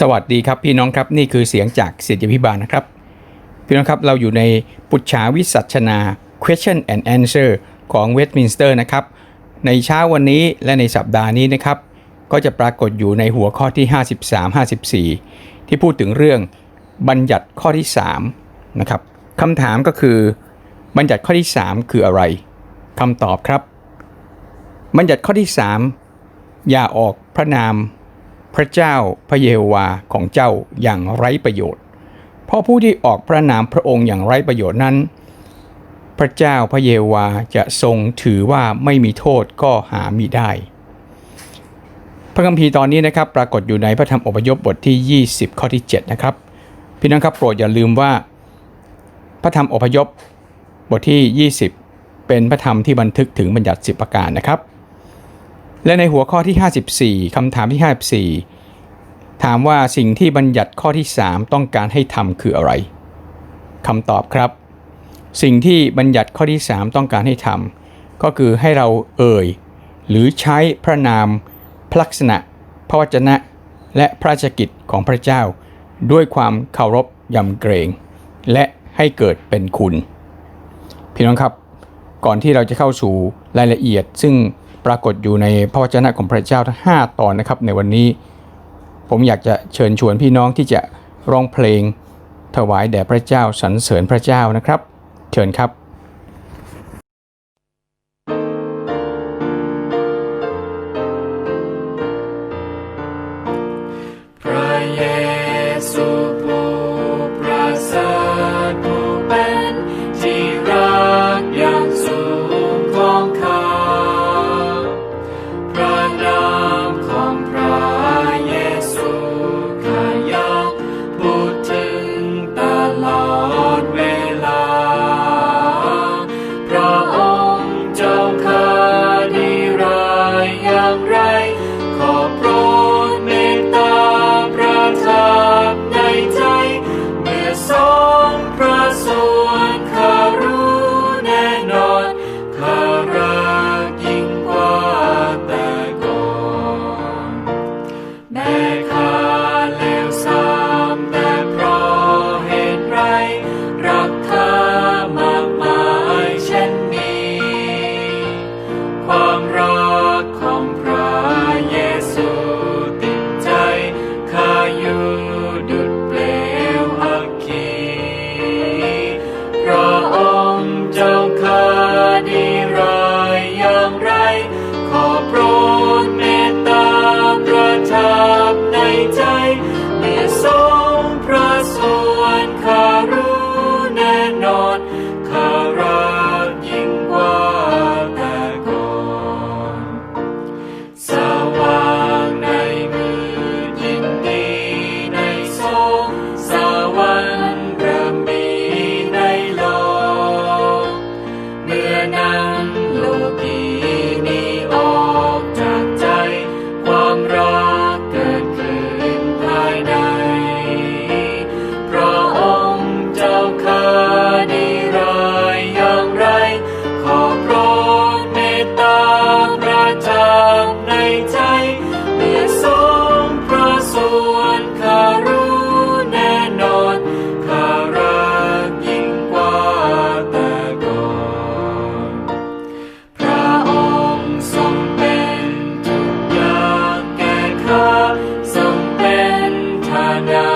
สวัสดีครับพี่น้องครับนี่คือเสียงจากเสียงพิบาลนะครับ พี่น้องครับเราอยู่ในปุจฉาวิสัชนา question and answer ของ Westminster นะครับ ในเช้าวันนี้และในสัปดาห์นี้นะครับ ก็จะปรากฏอยู่ในหัวข้อที่ 53-54 ที่พูดถึงเรื่องบัญญัติข้อที่3นะครับคำถามก็คือ บัญญัติข้อที่ 3 คืออะไรคำตอบครับ บัญญัติข้อที่ 3 อย่าออกพระนาม พระเจ้าพระเยโฮวาของเจ้าอย่างไร้ประโยชน์ เพราะผู้ที่ออกพระนามพระองค์อย่างไร้ประโยชน์นั้น พระเจ้าพระเยโฮวาจะทรงถือว่าไม่มีโทษก็หามีได้ พระคัมภีร์ตอนนี้นะครับปรากฏอยู่ในพระธรรมอพยพบทที่ 20 ข้อที่ 7 นะครับ พี่น้องครับโปรดอย่าลืมว่า พระธรรมอพยพบทที่ 20 เป็นพระธรรมที่บันทึกถึงบัญญัติ10ประการนะครับ และในหัวข้อที่ 54คำถามที่ 54 ถามว่าสิ่งที่บัญญัติข้อที่ 3 ต้องการให้ทำคืออะไรคำตอบครับ สิ่งที่บัญญัติข้อที่ 3 ต้องการให้ทำก็คือให้เราเอ่ย หรือใช้พระนามพระลักษณะ พระวจนะ และพระราชกิจของพระเจ้า ด้วยความเคารพยำเกรง และให้เกิดเป็นคุณ พี่น้องครับ ก่อนที่เราจะเข้าสู่รายละเอียดซึ่ง ปรากฏอยู่ในพระวจนะของพระเจ้าทั้ง5ตอนนะครับ ในวันนี้ ผมอยากจะเชิญชวนพี่น้องที่จะร้องเพลง ถวายแด่พระเจ้าสรรเสริญพระเจ้านะครับ เชิญครับ ฐา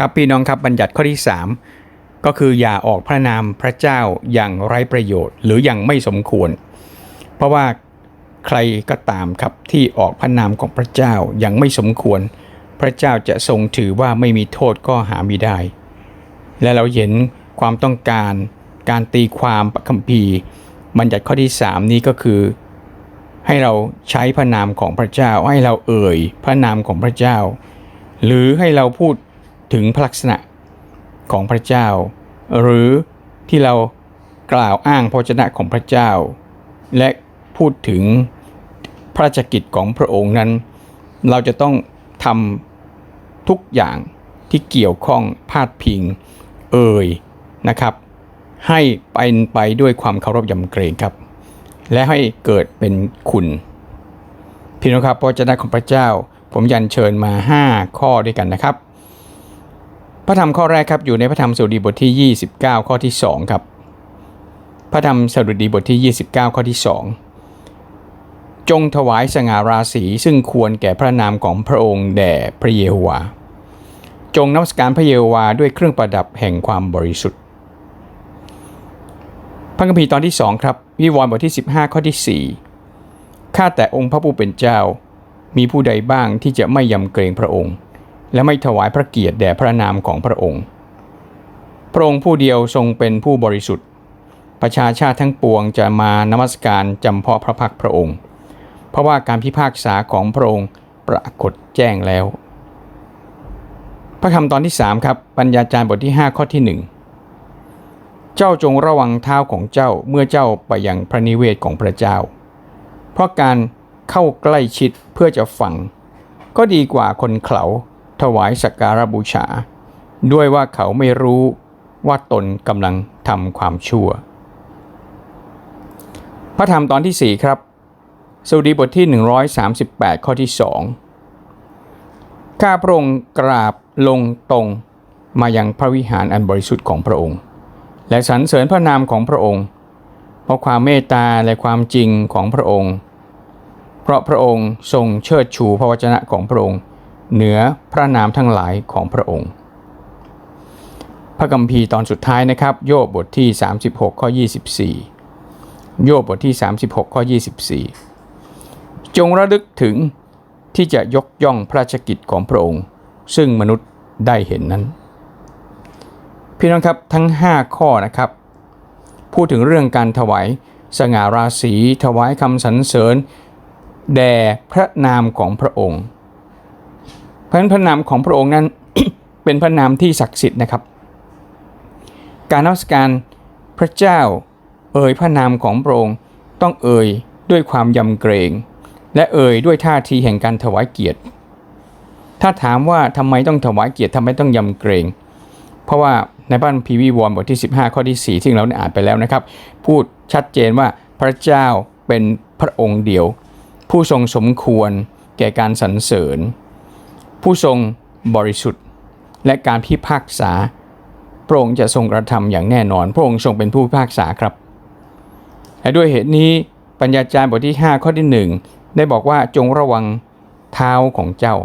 ครับพี่น้องครับบัญญัติข้อที่ 3 ก็คืออย่าออกพระนามพระเจ้าอย่างไร้ประโยชน์ หรืออย่างไม่สมควร เพราะว่าใครก็ตามครับที่ออกพระนามของพระเจ้าอย่างไม่สมควร พระเจ้าจะทรงถือว่าไม่มีโทษก็หามิได้ และเราเห็นความต้องการการตีความพระคัมภีร์บัญญัติข้อที่ 3 นี้ก็คือ ให้เราใช้พระนามของพระเจ้า ให้เราเอ่ยพระนามของพระเจ้า หรือให้เราพูด ถึงพลักษณะของพระเจ้า หรือที่เรากล่าวอ้างพระวจนะของพระเจ้า และพูดถึงพระราชกิจของพระองค์นั้น เราจะต้องทำทุกอย่างที่เกี่ยวข้องพาดพิง เอ่ยนะครับ ให้เป็นไปด้วยความเคารพยำเกรงครับ และให้เกิดเป็นคุณพี่น้องครับพระเจ้าของพระเจ้า ผมยันเชิญมา 5 ข้อด้วยกันนะครับ พระธรรมข้อแรกครับอยู่ในพระธรรมสดุดีบทที่ 29 ข้อที่2ครับพระธรรมสดุดีบทที่ 29 ข้อที่ 2 จงถวายสง่าราศีซึ่งควรแก่พระนามของพระองค์แด่พระเยโฮวาจงนมัสการพระเยโฮวาด้วยเครื่องประดับแห่งความบริสุทธิ์ พระคัมภีร์ตอนที่ 2 ครับ วิวรณ์บทที่ 15 ข้อที่ 4 ข้าแต่องค์พระผู้เป็นเจ้า มีผู้ใดบ้างที่จะไม่ยำเกรงพระองค์ และไม่ถวายพระเกียรติแด่พระนามของพระองค์ พระองค์ผู้เดียวทรงเป็นผู้บริสุทธิ์ ประชาชาติทั้งปวงจะมานมัสการจำเพาะพระพักพระองค์ เพราะว่าการพิพากษาของพระองค์ปรากฏแจ้งแล้ว พระคำตอนที่ 3 ครับ ปัญญาจารย์บทที่ 5 ข้อที่ 1 เจ้าจงระวังเท้าของเจ้าเมื่อเจ้าไปยังพระนิเวศของพระเจ้า เพราะการเข้าใกล้ชิดเพื่อจะฟัง ก็ดีกว่าคนเขา ถวายสักการบูชา ด้วยว่าเขาไม่รู้ว่าตนกำลังทำความชั่ว พระธรรมตอนที่ 4 ครับสุดีบทที่ 138 ข้อที่ 2 ข้าพระองค์กราบลงตรงมายังพระวิหารอันบริสุทธิ์ของพระองค์ และสรรเสริญพระนามของพระองค์ เพราะความเมตตาและความจริงของพระองค์ เพราะพระองค์ทรงเชิดชูพระวจนะของพระองค์ เหนือพระนามทั้งหลายของพระองค์ พระกัมภีร์ตอนสุดท้ายนะครับ โยบบทที่ 36 ข้อ 24 โยบบทที่ 36 ข้อ 24 จงระลึกถึงที่จะยกย่องพระราชกิจของพระองค์ ซึ่งมนุษย์ได้เห็นนั้น พี่น้องครับทั้ง 5 ข้อนะครับ พูดถึงเรื่องการถวายสง่าราศีถวายคำสรรเสริญ แด่พระนามของพระองค์ เพราะฉะนั้นพระนามของพระองค์นั้น เป็นพระนามที่ศักดิ์สิทธิ์นะครับ การนมัสการพระเจ้า เอ่ยพระนามของพระองค์ต้องเอ่ยด้วยความยำเกรง และเอ่ยด้วยท่าทีแห่งการถวายเกียรติ ถ้าถามว่าทำไมต้องถวายเกียรติทำไมต้องยำเกรง เพราะว่าในบ้านพีวีวอร์บทที่ 15 ข้อที่4ที่เราได้อ่านไปแล้วนะครับ พูดชัดเจนว่าพระเจ้าเป็นพระองค์เดียว ผู้ทรงสมควรแก่การสรรเสริญ ผู้ทรงบริสุทธิ์ และการพิพากษา พระองค์จะทรงกระทำอย่างแน่นอน พระองค์ทรงเป็นผู้พิพากษาครับ และด้วยเหตุนี้ปัญญาจารย์บทที่ 5 ข้อที่ 1 ได้บอกว่าจงระวังเท้าของเจ้า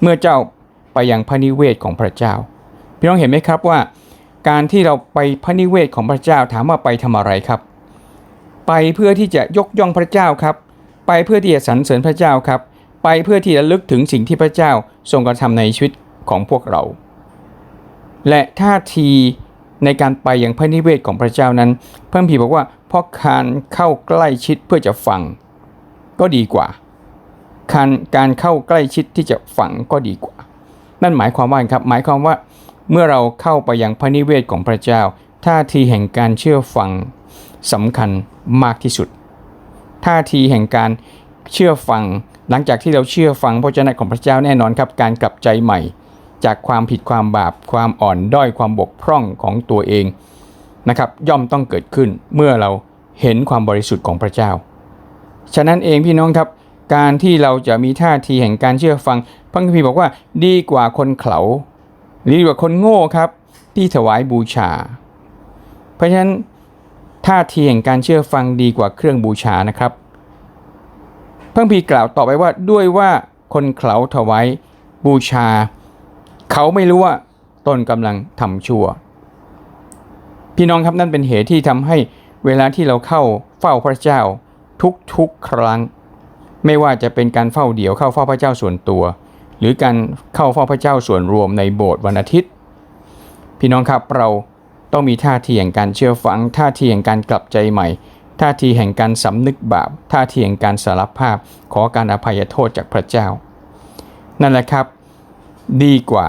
เมื่อเจ้าไปยังพระนิเวศของพระเจ้า พี่น้องเห็นไหมครับว่า การที่เราไปพระนิเวศของพระเจ้าถามว่าไปทำอะไรครับ ไปเพื่อที่จะยกย่องพระเจ้าครับ ไปเพื่อที่จะสรรเสริญพระเจ้าครับ ไปเพื่อที่จะลึกถึงสิ่งที่พระเจ้าทรงกระทำในชีวิตของพวกเรา และท่าทีในการไปยังพระนิเวศของพระเจ้านั้นเพิ่มพีบอกว่าเพราะการเข้าใกล้ชิดเพื่อจะฟัง ก็ดีกว่าการการเข้าใกล้ชิดที่จะฟังก็ดีกว่า นั่นหมายความว่าครับ หมายความว่าเมื่อเราเข้าไปยังพระนิเวศของพระเจ้า ท่าทีแห่งการเชื่อฟังสำคัญมากที่สุด ท่าทีแห่งการเชื่อฟัง หลังจากที่เราเชื่อฟังพระเจ้าของพระเจ้าแน่นอนครับ การกลับใจใหม่ จากความผิดความบาป ความอ่อนด้อยความบกพร่องของตัวเองนะครับ ย่อมต้องเกิดขึ้นเมื่อเราเห็นความบริสุทธิ์ของพระเจ้า ฉะนั้นเองพี่น้องครับ การที่เราจะมีท่าทีแห่งการเชื่อฟังพระคัมภีร์บอกว่าดีกว่าคนเขาดีกว่าคนโง่ครับ ที่ถวายบูชา เพราะฉะนั้นท่าทีแห่งการเชื่อฟังดีกว่าเครื่องบูชานะครับ พระคัมภีร์กล่าวต่อไปว่าด้วยว่าคนเขาถวายบูชา เขาไม่รู้ว่าตนกำลังทำชั่ว พี่น้องครับนั่นเป็นเหตุที่ทำให้เวลาที่เราเข้าเฝ้าพระเจ้าทุกๆครั้ง ไม่ว่าจะเป็นการเฝ้าเดี่ยวเข้าเฝ้าพระเจ้าส่วนตัว หรือการเข้าเฝ้าพระเจ้าส่วนรวมในโบสถ์วันอาทิตย์ พี่น้องครับเราต้องมีท่าทีแห่งการเชื่อฟังท่าทีแห่งการกลับใจใหม่ ท่าทีแห่งการสำนึกบาป ท่าทีแห่งการสารภาพ ขอการอภัยโทษจากพระเจ้า นั่นแหละครับ ดีกว่า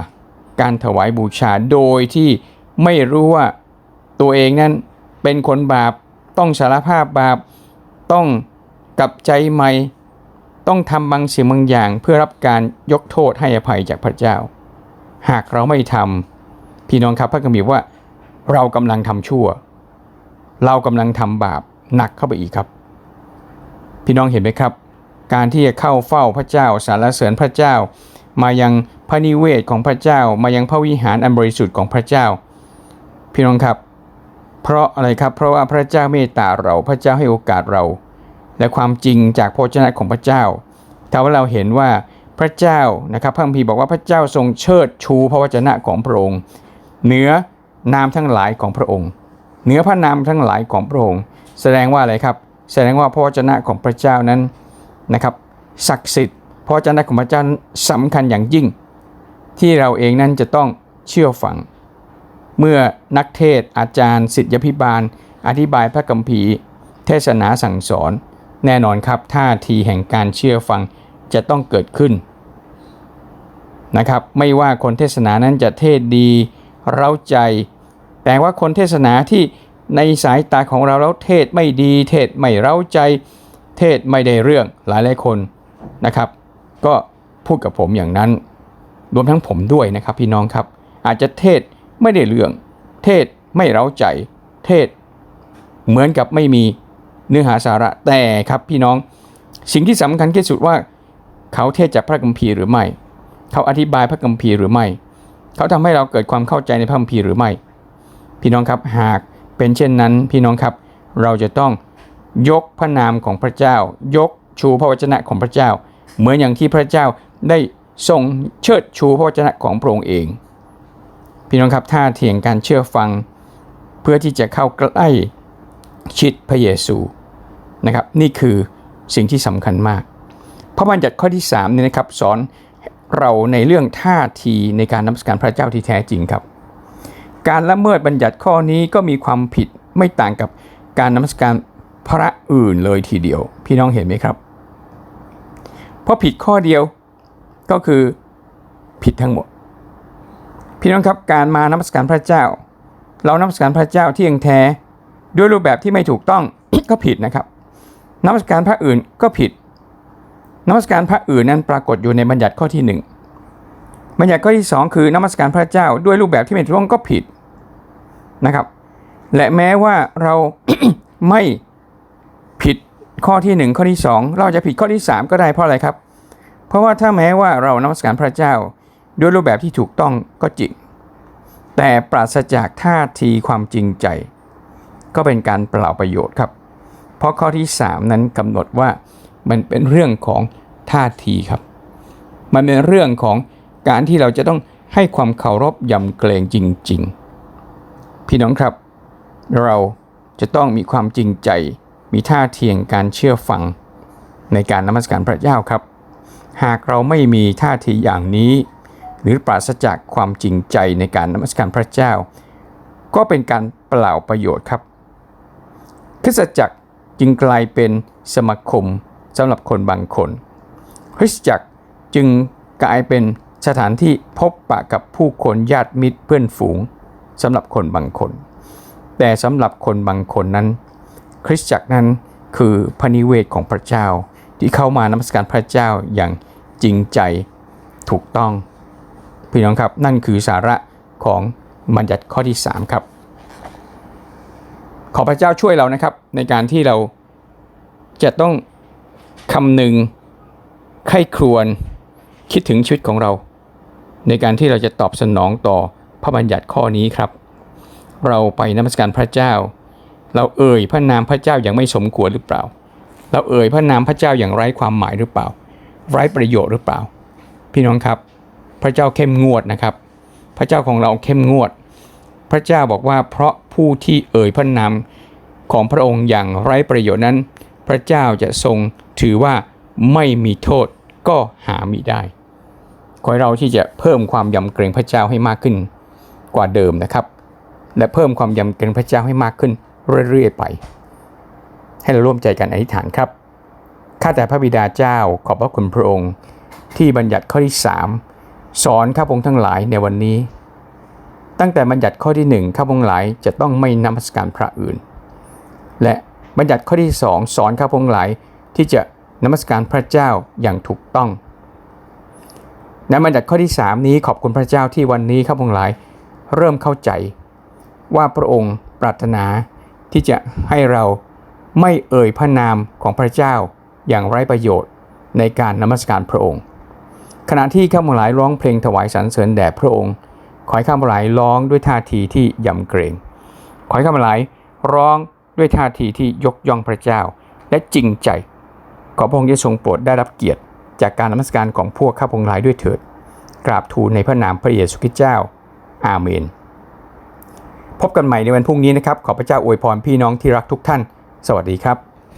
การถวายบูชาโดยที่ไม่รู้ว่าตัวเองนั้นเป็นคนบาป ต้องสารภาพบาป ต้องกลับใจใหม่ ต้องทำบางสิ่งบางอย่าง เพื่อรับการยกโทษให้อภัยจากพระเจ้า หากเราไม่ทำพี่น้องครับพระคัมภีร์ว่า เรากำลังทำชั่ว เรากำลังทำบาป หนักเข้าไปอีกครับ พี่น้องเห็นไหมครับ การที่จะเข้าเฝ้าพระเจ้าสารเสริญพระเจ้า มายังพระนิเวศของพระเจ้า มายังพระวิหารอันบริสุทธิ์ของพระเจ้า พี่น้องครับ เพราะอะไรครับ เพราะว่าพระเจ้าเมตตาเราพระเจ้าให้โอกาสเรา และความจริงจากพระวจนะของพระเจ้าถ้าว่าเราเห็นว่าพระเจ้านะครับพระคัมภีร์บอกว่าพระเจ้าทรงเชิดชูพระวจนะของพระองค์เหนือนามทั้งหลายของพระองค์ เหนือพระนามทั้งหลายของพระองค์ แสดงว่าอะไรครับ แสดงว่าพระวจนะของพระเจ้านั้นนะครับศักดิ์สิทธิ์พระวจนะของพระเจ้านั้นสำคัญอย่างยิ่ง ที่เราเองนั้นจะต้องเชื่อฟัง เมื่อนักเทศอาจารย์ศิษยพิบาล อธิบายพระคัมภีร์เทศนาสั่งสอน แน่นอนครับท่าทีแห่งการเชื่อฟังจะต้องเกิดขึ้นนะครับไม่ว่าคนเทศนานั้นจะเทศดี เร้าใจ แต่ว่าคนเทศนาที่ ในสายตาของเราแล้วเทศไม่ดีเทศไม่เร้าใจ เทศไม่ได้เรื่องหลายหลายคนนะครับ ก็พูดกับผมอย่างนั้น รวมทั้งผมด้วยนะครับพี่น้องครับ อาจจะเทศไม่ได้เรื่อง เทศไม่เร้าใจ เทศเหมือนกับไม่มีเนื้อหาสาระแต่ครับพี่น้องสิ่งที่สำคัญที่สุดว่า เขาเทศจากพระคัมภีร์หรือไม่ เขาอธิบายพระคัมภีร์หรือไม่ เขาทำให้เราเกิดความเข้าใจในพระคัมภีร์หรือไม่ พี่น้องครับหาก เป็นเช่นนั้นพี่น้องครับ เราจะต้องยกพระนามของพระเจ้า ยกชูพระวจนะของพระเจ้า เหมือนอย่างที่พระเจ้าได้ทรงเชิดชูพระวจนะของพระองค์เอง พี่น้องครับท่าเทียงการเชื่อฟัง เพื่อที่จะเข้าใกล้ชิดพระเยซูนะครับ นี่คือสิ่งที่สำคัญมาก พระบัญญัติข้อที่3เนี่ยนะครับสอนเราในเรื่องท่าทีในการนมัสการพระเจ้าที่แท้จริงครับ การละเมิดบัญญัติข้อนี้ก็มีความผิดไม่ต่างกับการนมัสการพระอื่นเลยทีเดียว พี่น้องเห็นไหมครับ เพราะผิดข้อเดียวก็คือผิดทั้งหมด พี่น้องครับการมานมัสการพระเจ้า เรานมัสการพระเจ้าที่ยังแท้ด้วยรูปแบบที่ไม่ถูกต้องก็ผิดนะครับนมัสการพระอื่นก็ผิดนมัสการพระอื่นนั้นปรากฏอยู่ในบัญญัติข้อที่หนึ่งบัญญัติข้อที่สองคือนมัสการพระเจ้าด้วยรูปแบบที่ไม่ถูกต้องก็ผิด นะครับ และแม้ว่าเราไม่ผิดข้อที่หนึ่งข้อที่สองเราจะผิดข้อที่สามก็ได้เพราะอะไรครับ เพราะว่าถ้าแม้ว่าเรานมัสการพระเจ้าด้วยรูปแบบที่ถูกต้องก็จริง แต่ปราศจากท่าทีความจริงใจ ก็เป็นการเปล่าประโยชน์ครับ เพราะข้อที่ 3 นั้นกำหนดว่ามันเป็นเรื่องของท่าทีครับ มันเป็นเรื่องของการที่เราจะต้องให้ความเคารพยำเกรงจริง ๆ พี่น้องครับ เราจะต้องมีความจริงใจ มีท่าเทียงการเชื่อฟังในการนมัสการพระเจ้าครับ หากเราไม่มีท่าทีอย่างนี้ หรือปราศจากความจริงใจในการนมัสการพระเจ้า ก็เป็นการเปล่าประโยชน์ครับคริสตจักรจึงกลายเป็นสมาคมสำหรับคนบางคนคริสตจักรจึงกลายเป็นสถานที่พบปะกับผู้คนญาติมิตรเพื่อนฝูง สำหรับคนบางคน แต่สำหรับคนบางคนนั้น คริสตจักรนั้นคือพระนิเวศของพระเจ้าที่เข้ามานมัสการพระเจ้าอย่างจริงใจถูกต้อง พี่น้องครับนั่นคือสาระของบัญญัติข้อที่ 3 ครับ ขอพระเจ้าช่วยเรานะครับในการที่เราจะต้องคำหนึ่งไข้ครวนคิดถึงชีวิตของเรา ในการที่เราจะตอบสนองต่อ พระบัญญัติข้อนี้ครับ เราไปนมัสการพระเจ้า เราเอ่ยพระนามพระเจ้าอย่างไม่สมควรหรือเปล่า เราเอ่ยพระนามพระเจ้าอย่างไร้ความหมายหรือเปล่า ไร้ประโยชน์หรือเปล่า พี่น้องครับ พระเจ้าเข้มงวดนะครับ พระเจ้าของเราเข้มงวด พระเจ้าบอกว่าเพราะผู้ที่เอ่ยพระนามของพระองค์อย่างไร้ประโยชน์นั้น พระเจ้าจะทรงถือว่าไม่มีโทษก็หามิได้ ขอให้เราที่จะเพิ่มความยำเกรงพระเจ้าให้มากขึ้น กว่าเดิมนะครับ และเพิ่มความยำเกรงพระเจ้าให้มากขึ้นเรื่อยๆไป ให้เราร่วมใจกันอธิษฐานครับข้าแต่พระบิดาเจ้าขอบพระคุณพระองค์ ที่บัญญัติข้อที่ 3 สอนข้าพงทั้งหลายในวันนี้ ตั้งแต่บัญญัติข้อที่ 1 ข้าพงหลายจะต้องไม่นมัสการพระอื่น และบัญญัติข้อที่ 2 สอนข้าพงหลายที่จะนมัสการพระเจ้าอย่างถูกต้องในบัญญัติข้อที่ 3 นี้ขอบคุณพระเจ้าที่วันนี้ข้าพงหลาย เริ่มเข้าใจ ว่าพระองค์ปรารถนาที่จะให้เราไม่เอ่ยพระนามของพระเจ้าอย่างไร้ประโยชน์ในการนมัสการพระองค์ ขณะที่ข้าพงหลายร้องเพลงถวายสรรเสริญแด่พระองค์ ขอให้ข้าพงหลายร้องด้วยท่าทีที่ยำเกรง ขอให้ข้าพงหลายร้องด้วยท่าทีที่ยกย่องพระเจ้า และจริงใจ ขอพระองค์จะทรงโปรดได้รับเกียรติ จากการนมัสการของพวกข้าพงหลายด้วยเถิด กราบทูลในพระนามพระเยซูคริสต์เจ้า อาเมน พบกันใหม่ในวันพรุ่งนี้นะครับ ขอพระเจ้าอวยพรพี่น้องที่รักทุกท่าน สวัสดีครับ